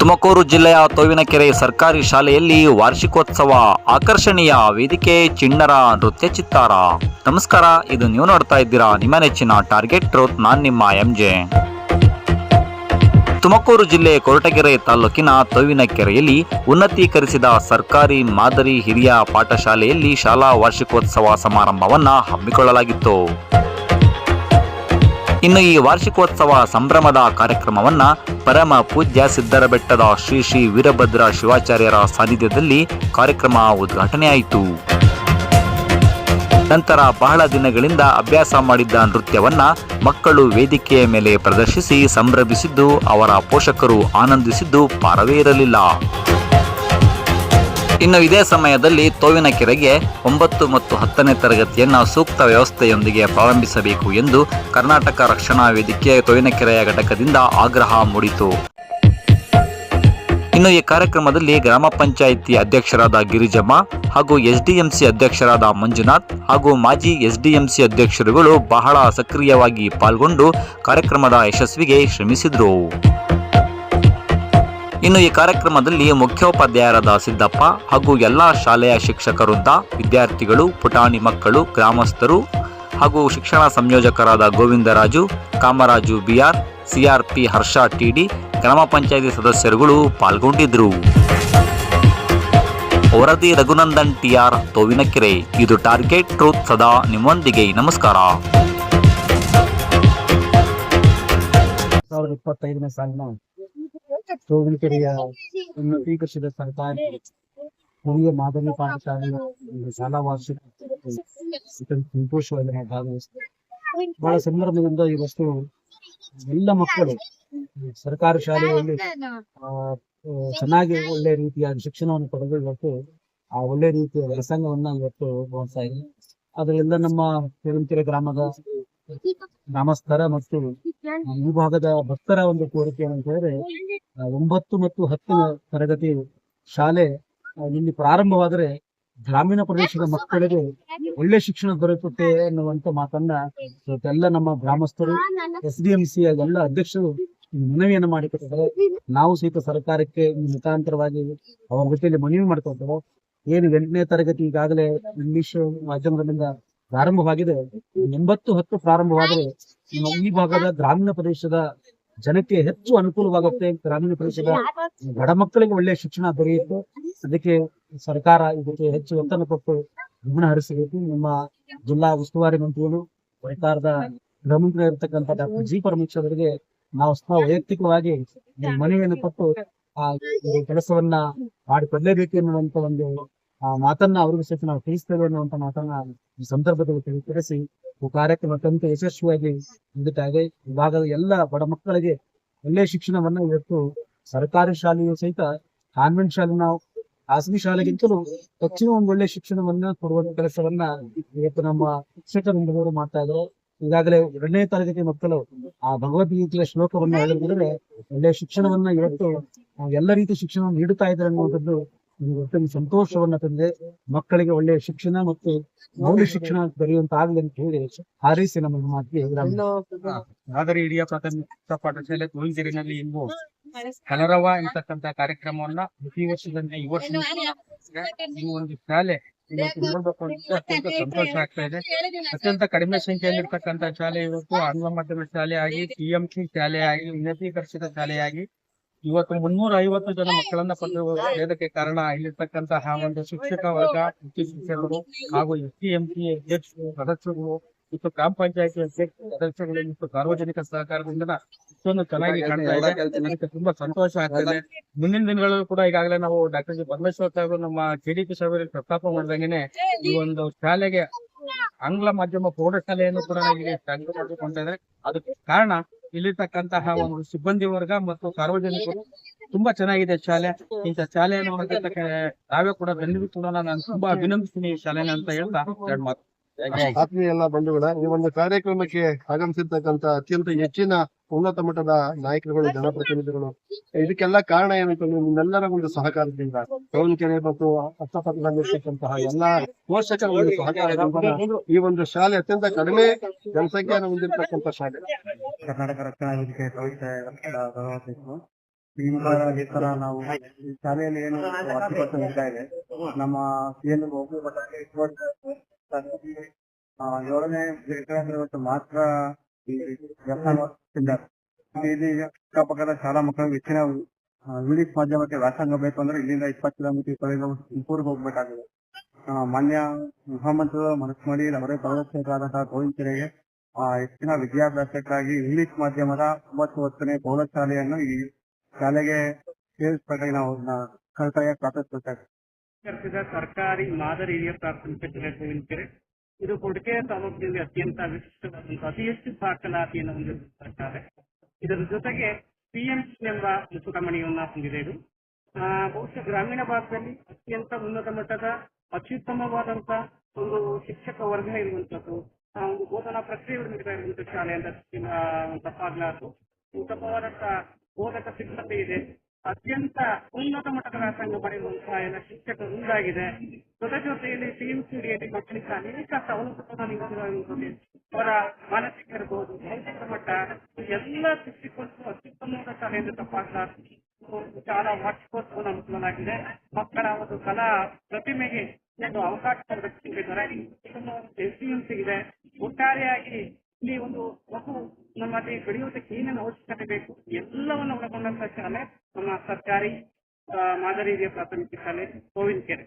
ತುಮಕೂರು ಜಿಲ್ಲೆಯ ತೋವಿನಕೆರೆ ಸರ್ಕಾರಿ ಶಾಲೆಯಲ್ಲಿ ವಾರ್ಷಿಕೋತ್ಸವ ಆಕರ್ಷಣೀಯ ವೇದಿಕೆ ಚಿಣ್ಣರ ನೃತ್ಯ ಚಿತ್ತಾರ. ನಮಸ್ಕಾರ, ಇದು ನೀವು ನೋಡ್ತಾ ಇದ್ದೀರಾ ನಿಮ್ಮ ನೆಚ್ಚಿನ ಟಾರ್ಗೆಟ್ ಟ್ರೋತ್, ನಾನ್ ನಿಮ್ಮ ಎಂಜೆ. ತುಮಕೂರು ಜಿಲ್ಲೆ ಕೊರಟಗೆರೆ ತಾಲೂಕಿನ ತೋವಿನಕೆರೆಯಲ್ಲಿ ಉನ್ನತೀಕರಿಸಿದ ಸರ್ಕಾರಿ ಮಾದರಿ ಹಿರಿಯ ಪಾಠಶಾಲೆಯಲ್ಲಿ ಶಾಲಾ ವಾರ್ಷಿಕೋತ್ಸವ ಸಮಾರಂಭವನ್ನ ಹಮ್ಮಿಕೊಳ್ಳಲಾಗಿತ್ತು. ಇನ್ನು ಈ ವಾರ್ಷಿಕೋತ್ಸವ ಸಂಭ್ರಮದ ಕಾರ್ಯಕ್ರಮವನ್ನ ಪರಮ ಪೂಜ್ಯ ಸಿದ್ದರ ಬೆಟ್ಟದ ಶ್ರೀ ಶ್ರೀ ವೀರಭದ್ರ ಶಿವಾಚಾರ್ಯರ ಸಾನ್ನಿಧ್ಯದಲ್ಲಿ ಕಾರ್ಯಕ್ರಮ ಉದ್ಘಾಟನೆಯಾಯಿತು. ನಂತರ ಬಹಳ ದಿನಗಳಿಂದ ಅಭ್ಯಾಸ ಮಾಡಿದ್ದ ನೃತ್ಯವನ್ನ ಮಕ್ಕಳು ವೇದಿಕೆಯ ಮೇಲೆ ಪ್ರದರ್ಶಿಸಿ ಸಂಭ್ರಮಿಸಿದ್ದು, ಅವರ ಪೋಷಕರು ಆನಂದಿಸಿದ್ದು ಪಾರವೇ ಇರಲಿಲ್ಲ. ಇನ್ನು ಇದೇ ಸಮಯದಲ್ಲಿ ತೋವಿನಕೆರೆಗೆ ಒಂಬತ್ತು ಮತ್ತು ಹತ್ತನೇ ತರಗತಿಯನ್ನು ಸೂಕ್ತ ವ್ಯವಸ್ಥೆಯೊಂದಿಗೆ ಪ್ರಾರಂಭಿಸಬೇಕು ಎಂದು ಕರ್ನಾಟಕ ರಕ್ಷಣಾ ವೇದಿಕೆ ತೋವಿನಕೆರೆಯ ಘಟಕದಿಂದ ಆಗ್ರಹ ಮೂಡಿತು. ಇನ್ನು ಈ ಕಾರ್ಯಕ್ರಮದಲ್ಲಿ ಗ್ರಾಮ ಪಂಚಾಯಿತಿ ಅಧ್ಯಕ್ಷರಾದ ಗಿರಿಜಮ್ಮ ಹಾಗೂ ಎಸ್ಡಿಎಂಸಿ ಅಧ್ಯಕ್ಷರಾದ ಮಂಜುನಾಥ್ ಹಾಗೂ ಮಾಜಿ ಎಸ್ಡಿಎಂಸಿ ಅಧ್ಯಕ್ಷರುಗಳು ಬಹಳ ಸಕ್ರಿಯವಾಗಿ ಪಾಲ್ಗೊಂಡು ಕಾರ್ಯಕ್ರಮದ ಯಶಸ್ವಿಗೆ ಶ್ರಮಿಸಿದರು. ಇನ್ನು ಈ ಕಾರ್ಯಕ್ರಮದಲ್ಲಿ ಮುಖ್ಯೋಪಾಧ್ಯಾಯರಾದ ಸಿದ್ದಪ್ಪ ಹಾಗೂ ಎಲ್ಲ ಶಾಲೆಯ ಶಿಕ್ಷಕರುದ್ದ ವಿದ್ಯಾರ್ಥಿಗಳು, ಪುಟಾಣಿ ಮಕ್ಕಳು, ಗ್ರಾಮಸ್ಥರು ಹಾಗೂ ಶಿಕ್ಷಣ ಸಂಯೋಜಕರಾದ Govindaraju, Kamaraju BR, CRP Harsha TD, ಗ್ರಾಮ ಪಂಚಾಯಿತಿ ಸದಸ್ಯರುಗಳು ಪಾಲ್ಗೊಂಡಿದ್ದರು. ವರದಿ ರಘುನಂದನ್ ಟಿಆರ್ ತೋವಿನಕೆರೆ. ಇದು ಟಾರ್ಗೆಟ್ ಟ್ರೂತ್ ಸದಾ ನಿಮ್ಮೊಂದಿಗೆ. ನಮಸ್ಕಾರ. ಸಾವಿರದ ಇಪ್ಪತ್ತೈದನೇ ಸಾಲಿನ ತೋವಿನಕೆರೆಯ ಉನ್ನತೀಕರಿಸಿದ ಸರ್ಕಾರಿ ಹಿರಿಯ ಮಾದರಿ ಪಾಠಶಾಲೆಯ ಶಾಲಾ ವಾರ್ಷಿಕ ಸಂತೋಷವಾಗಿ ನಾವು ಭಾಗವಹಿಸ್ತೇವೆ ಬಹಳ ಸಂದರ್ಭದಿಂದ ಇವತ್ತು ಎಲ್ಲ ಮಕ್ಕಳು ಸರ್ಕಾರಿ ಶಾಲೆಯಲ್ಲಿ ಚೆನ್ನಾಗಿ ಒಳ್ಳೆ ರೀತಿಯ ಶಿಕ್ಷಣವನ್ನು ಪಡೆದು ಇವತ್ತು ಆ ಒಳ್ಳೆ ರೀತಿಯ ವ್ಯಾಸಂಗವನ್ನ ಇವತ್ತು ಮಾಡ್ತಾ ಇದೆ ಅದರಿಂದ ನಮ್ಮ ತೋವಿನಕೆರೆ ಗ್ರಾಮದ ಗ್ರಾಮಸ್ಥರ ಮತ್ತು ಈ ಭಾಗದ ಭಕ್ತರ ಒಂದು ಕೋರಿಕೆ ಅಂತ ಹೇಳಿದ್ರೆ ಒಂಬತ್ತು ಮತ್ತು ಹತ್ತನೇ ತರಗತಿ ಶಾಲೆ ಇಲ್ಲಿ ಪ್ರಾರಂಭವಾದರೆ ಗ್ರಾಮೀಣ ಪ್ರದೇಶದ ಮಕ್ಕಳಿಗೆ ಒಳ್ಳೆ ಶಿಕ್ಷಣ ದೊರಕುತ್ತೆ ಅನ್ನುವಂತ ಮಾತನ್ನ ಎಲ್ಲ ನಮ್ಮ ಗ್ರಾಮಸ್ಥರು ಎಸ್ ಡಿ ಎಂ ಸಿ ಎಲ್ಲ ಅಧ್ಯಕ್ಷರು ಮನವಿಯನ್ನು ಮಾಡಿಕೊಟ್ಟಿದ್ದಾರೆ. ನಾವು ಸಹಿತ ಸರ್ಕಾರಕ್ಕೆ ಮುಖಾಂತರವಾಗಿ ಅವರ ಜೊತೆಯಲ್ಲಿ ಮನವಿ ಮಾಡ್ಕೊಳ್ತೇವೆ ಏನು ಎಂಟನೇ ತರಗತಿ ಈಗಾಗಲೇ ಇಂಗ್ಲಿಷ್ ಮಾಧ್ಯಮದಿಂದ ಪ್ರಾರಂಭವಾಗಿದೆ. ಎಂಬತ್ತು ಹತ್ತು ಪ್ರಾರಂಭವಾದರೆ ಈ ಭಾಗದ ಗ್ರಾಮೀಣ ಪ್ರದೇಶದ ಜನಕ್ಕೆ ಹೆಚ್ಚು ಅನುಕೂಲವಾಗುತ್ತೆ. ಗ್ರಾಮೀಣ ಪ್ರದೇಶದ ಬಡ ಮಕ್ಕಳಿಗೆ ಒಳ್ಳೆಯ ಶಿಕ್ಷಣ ದೊರೆಯುತ್ತೆ. ಅದಕ್ಕೆ ಸರ್ಕಾರ ಇದಕ್ಕೆ ಹೆಚ್ಚು ಒತ್ತನ್ನು ಕೊಟ್ಟು ಗಮನ ಹರಿಸಬೇಕು. ನಮ್ಮ ಜಿಲ್ಲಾ ಉಸ್ತುವಾರಿ ಮಂತ್ರಿಗಳು ಸರ್ಕಾರದ ಇರತಕ್ಕಂಥ ಡಾಕ್ಟರ್ ಜಿ. ಪರಮೇಶ್ವರ್ ಅವರಿಗೆ ನಾವು ಸ್ವತಃ ವೈಯಕ್ತಿಕವಾಗಿ ಮನವಿಯನ್ನು ಕೊಟ್ಟು ಆ ಕೆಲಸವನ್ನ ಮಾಡಿಕೊಡ್ಲೇಬೇಕು ಎನ್ನುವಂತ ಒಂದು ಆ ಮಾತನ್ನ ಅವ್ರಿಗೂ ಸಹಿತ ನಾವು ತಿಳಿಸ್ತೇವೆ ಅನ್ನುವಂತ ಮಾತನ್ನ ಈ ಸಂದರ್ಭದಲ್ಲಿ ತಿಳಿ- ತಿಳಿಸಿ, ಈ ಕಾರ್ಯಕ್ರಮ ಅತ್ಯಂತ ಯಶಸ್ವಿಯಾಗಿ ಈ ಭಾಗದ ಎಲ್ಲ ಬಡ ಮಕ್ಕಳಿಗೆ ಒಳ್ಳೆಯ ಶಿಕ್ಷಣವನ್ನ ಇವತ್ತು ಸರ್ಕಾರಿ ಶಾಲೆಯು ಸಹಿತ ಕಾನ್ವೆಂಟ್ ಶಾಲೆ ನಾವು ಖಾಸಗಿ ಶಾಲೆಗಿಂತಲೂ ಹೆಚ್ಚಿನ ಒಂದು ಒಳ್ಳೆ ಶಿಕ್ಷಣವನ್ನ ಕೊಡುವಂತ ಕೆಲಸವನ್ನ ಇವತ್ತು ನಮ್ಮ ಶಿಕ್ಷಕರು ಮಾಡ್ತಾ ಇದ್ರು ಈಗಾಗಲೇ ಎರಡನೇ ತರಗತಿ ಮಕ್ಕಳು ಆ ಭಗವದ್ಗೀತೆಯ ಶ್ಲೋಕವನ್ನ ಹೇಳಿದ್ರೆ ಒಳ್ಳೆ ಶಿಕ್ಷಣವನ್ನ ಇವತ್ತು ಎಲ್ಲ ರೀತಿಯ ಶಿಕ್ಷಣ ನೀಡುತ್ತಾ ಇದ್ದಾರೆ ಅನ್ನುವಂಥದ್ದು ಒಂದು ಸಂತೋಷವನ್ನ ತಂದೆ ಮಕ್ಕಳಿಗೆ ಒಳ್ಳೆಯ ಶಿಕ್ಷಣ ಮತ್ತು ಮೌಲ್ಯ ಶಿಕ್ಷಣ ದೊರೆಯುವಂತ ಆಗಲಿ ಅಂತ ಹೇಳಿ ಹಾರೈಸಿ ನಮ್ಮ ಮಾತಿಗೆ ಆದರೆ ಇಡೀ ಪ್ರಾಥಮಿಕ ಪಾಠಶಾಲೆ ತೋಂಜೇರಿನಲ್ಲಿ ಇಂದು ಕಲರವ ಎಂತಕ್ಕಂತ ಕಾರ್ಯಕ್ರಮವನ್ನ ಪ್ರತಿ ವರ್ಷದಂತೆ ಈ ವರ್ಷ ಈ ಒಂದು ಶಾಲೆ ಇವತ್ತು ನೋಡ್ಬೇಕು ಅಂತ ಅತ್ಯಂತ ಸಂತೋಷ ಆಗ್ತಾ ಇದೆ. ಅತ್ಯಂತ ಕಡಿಮೆ ಸಂಖ್ಯೆಯಲ್ಲಿರ್ತಕ್ಕಂಥ ಶಾಲೆ ಇವತ್ತು ಆಂಗ್ಲ ಮಾಧ್ಯಮ ಶಾಲೆ ಆಗಿ ಪಿಎಂಸಿ ಶಾಲೆ ಆಗಿ ಉನ್ನತೀಕರಿಸಿದ ಶಾಲೆಯಾಗಿ ಇವತ್ತು ಮುನ್ನೂರ ಐವತ್ತು ಜನ ಮಕ್ಕಳನ್ನ ಪಡೆದು ಸೇರಕ್ಕೆ ಕಾರಣ ಇಲ್ಲಿರ್ತಕ್ಕಂತಹ ಒಂದು ಶಿಕ್ಷಕ ವರ್ಗ ಮುಖ್ಯ ಶಿಕ್ಷಕರು ಹಾಗೂ ಎಸ್ ಸಿ ಎಂ ಸಿ ಅಧ್ಯಕ್ಷರು ಸದಸ್ಯರು ಮತ್ತು ಗ್ರಾಮ ಪಂಚಾಯತಿ ಅಧ್ಯಕ್ಷ ಸದಸ್ಯರು ಮತ್ತು ಸಾರ್ವಜನಿಕ ಸಹಕಾರದಿಂದ ಇಷ್ಟೊಂದು ಚೆನ್ನಾಗಿ ಕಾಣ್ತಾ ಇದೆ. ನನಗೆ ತುಂಬಾ ಸಂತೋಷ ಆಗ್ತದೆ. ಮುಂದಿನ ದಿನಗಳಲ್ಲೂ ಕೂಡ ಈಗಾಗಲೇ ನಾವು ಡಾಕ್ಟರ್ ಜಿ. ಪರಮೇಶ್ವರ್ ಸಾಹೇಬರು ನಮ್ಮ ಕೆಡಿಪಿ ಸಭೆಯಲ್ಲಿ ಪ್ರಸ್ತಾಪ ಮಾಡಿದಂಗೆನೆ ಈ ಒಂದು ಶಾಲೆಗೆ ಆಂಗ್ಲ ಮಾಧ್ಯಮ ಪ್ರೌಢಶಾಲೆಯನ್ನು ಕೂಡ ನಾವು ಇಲ್ಲಿ ಚಾಲನೆ ಮಾಡಿಕೊಂಡಿದ್ರೆ ಅದಕ್ಕೆ ಕಾರಣ ಇಲ್ಲಿರ್ತಕ್ಕಂತಹ ಒಂದು ಸಿಬ್ಬಂದಿ ವರ್ಗ ಮತ್ತು ಸಾರ್ವಜನಿಕರು ತುಂಬಾ ಚೆನ್ನಾಗಿದೆ ಶಾಲೆ. ಇಂಥ ಶಾಲೆಯನ್ನು ನಾವೇ ಕೂಡ ಬೆನ್ನಿಗೆ ಕೂಡ ನಾನು ತುಂಬಾ ಅಭಿನಂದಿಸ್ತೀನಿ ಈ ಶಾಲೆನ ಅಂತ ಹೇಳ್ತಾ ಎರಡು ಮಾತು. ಆತ್ಮೀಯ ಎಲ್ಲ ಬಂಧುಗಳ ಈ ಒಂದು ಕಾರ್ಯಕ್ರಮಕ್ಕೆ ಆಗಮಿಸಿರ್ತಕ್ಕಂತ ಅತ್ಯಂತ ಹೆಚ್ಚಿನ ಉನ್ನತ ಮಟ್ಟದ ನಾಯಕರುಗಳು ಜನಪ್ರತಿನಿಧಿಗಳು. ಇದಕ್ಕೆಲ್ಲ ಕಾರಣ ಏನಂತಂದ್ರೆ ನಿಮ್ಮೆಲ್ಲರ ಒಂದು ಸಹಕಾರದಿಂದ ಕೆರೆ ಮತ್ತು ಅಕ್ಕಪಕ್ಕದಲ್ಲಿರ್ತಕ್ಕಂತಹ ಎಲ್ಲಾ ಪೋಷಕರ ಒಂದು ಸಹಕಾರದಿಂದ ಈ ಒಂದು ಶಾಲೆ ಅತ್ಯಂತ ಕಡಿಮೆ ಜನಸಂಖ್ಯೆಯನ್ನು ಹೊಂದಿರತಕ್ಕಂತ ಶಾಲೆ. ಕರ್ನಾಟಕ ರಕ್ಷಣಾ ವೇದಿಕೆ ಈ ತರ ಈ ತರ ನಾವು ಈ ಶಾಲೆಯಲ್ಲಿ ಏನು ಇದೆ. ನಮ್ಮ ಏನು ಏಳನೇ ಇವತ್ತು ಮಾತ್ರ ಅಕ್ಕಪಕ್ಕದ ಶಾಲಾ ಮಕ್ಕಳು ಹೆಚ್ಚಿನ ಇಂಗ್ಲಿಷ್ ಮಾಧ್ಯಮಕ್ಕೆ ವ್ಯಾಸಂಗ ಬೇಕು ಅಂದ್ರೆ ಇಲ್ಲಿಂದ ಇಪ್ಪತ್ತು ಕಿಲೋಮೀಟರ್ ತುಮಕೂರಿಗೆ ಹೋಗ್ಬೇಕಾಗಿದೆ. ಮಾನ್ಯ ಮುಖ್ಯಮಂತ್ರಿಗಳು ಮನಸ್ಸು ಮಾಡಿ ಅವರೇ ಪ್ರೌಢಶಾಲಾದಂತಹ ಗೋವಿಂದ ಕೆರೆಗೆ ಹೆಚ್ಚಿನ ವಿದ್ಯಾಭ್ಯಾಸಕ್ಕಾಗಿ ಇಂಗ್ಲಿಷ್ ಮಾಧ್ಯಮದ ಒಂಬತ್ತು ಹತ್ತನೇ ಪ್ರೌಢಶಾಲೆಯನ್ನು ಈ ಶಾಲೆಗೆ ಸೇರಿಸಬೇಕಾಗಿ ನಾವು ಕರ್ತವ್ಯ ಪ್ರಾರ್ಥಿಸಬೇಕಾಗಿದೆ ಕರ್ಪಿದ ಸರ್ಕಾರಿ ಮಾದರಿ ಹಿರಿಯ ಪ್ರಾಥಮಿಕ ಗೋವಿಂದಕೆರೆ ಇದು ಕೊಡುಗೆ ತಾಲೂಕಿನಲ್ಲಿ ಅತ್ಯಂತ ವಿಶಿಷ್ಟವಾದಂತಹ, ಅತಿ ಹೆಚ್ಚು ದಾಖಲಾತಿಯನ್ನು ಹೊಂದಿರುತ್ತಾರೆ ಇದರ ಜೊತೆಗೆ ಪಿಎಂಸಿ ಎಂಬ ಮುಸುಕಮಣಿಯನ್ನ ಹೊಂದಿದೆ ಇದು. ಬಹುಶಃ ಗ್ರಾಮೀಣ ಭಾಗದಲ್ಲಿ ಅತ್ಯಂತ ಉನ್ನತ ಮಟ್ಟದ ಅತ್ಯುತ್ತಮವಾದಂತ ಒಂದು ಶಿಕ್ಷಕ ವರ್ಗ ಇರುವಂತದ್ದು, ಆ, ಒಂದು ಬೋಧನಾ ಪ್ರಕ್ರಿಯೆ ನಡೀತಾ ಇರುವಂತಹ ಶಾಲೆ ಅಂತ ತಪ್ಪಾಗ್ಲಾರ್ದು. ಉತ್ತಮವಾದಂತ ಬೋಧಕ ಸಿದ್ಧತೆ ಇದೆ. ಅತ್ಯಂತ ಉನ್ನತ ಮಟ್ಟದ ವ್ಯಾಸಂಗ ಪಡೆಯುವಂತಹ ಎಲ್ಲ ಶಿಕ್ಷಕರು ಮುಂದಾಗಿದೆ ಜೊತೆ ಜೊತೆಯಲ್ಲಿ ಟಿಎಂಸಿ ಮಕ್ಕಳಿಗೆ ಅನೇಕ ಸವಲತ್ತುಗಳನ್ನು ಅವರ ಮಾನಸಿಕ ಇರಬಹುದು ಭೌತಿಕ ಮಟ್ಟ ಎಲ್ಲ ಶಿಕ್ಷಕರು ಅತ್ಯುತ್ತಮವಾದ ಎಂದು ತಪ್ಪಾಗಲಾರದು ಶಾಲಾ ವಾರ್ಷಿಕೋತ್ಸವ ಹಮ್ಮಿಕೊಳ್ಳಲಾಗಿದೆ ಮಕ್ಕಳ ಒಂದು ಕಲಾ ಪ್ರತಿಮೆಗೆ ಒಂದು ಅವಕಾಶ ಒದಗಿಸಿದ್ದಾರೆ ಇದೆ. ಒಟ್ಟಾರೆಯಾಗಿ ಇಲ್ಲಿ ಒಂದು ಬಹು ನಮ್ಮಲ್ಲಿ ಬೆಳೆಯುವುದಕ್ಕೆ ಏನೇನು ಅವಶ್ಯಕತೆ ಬೇಕು? ಎಲ್ಲವನ್ನು ಒಳಗೊಂಡಂತ ಶಾಲೆ ನಮ್ಮ ಸರ್ಕಾರಿ ಮಾದರಿ ಪ್ರಾಥಮಿಕ ಶಾಲೆ, ಗೋವಿಂದಕೆರೆ.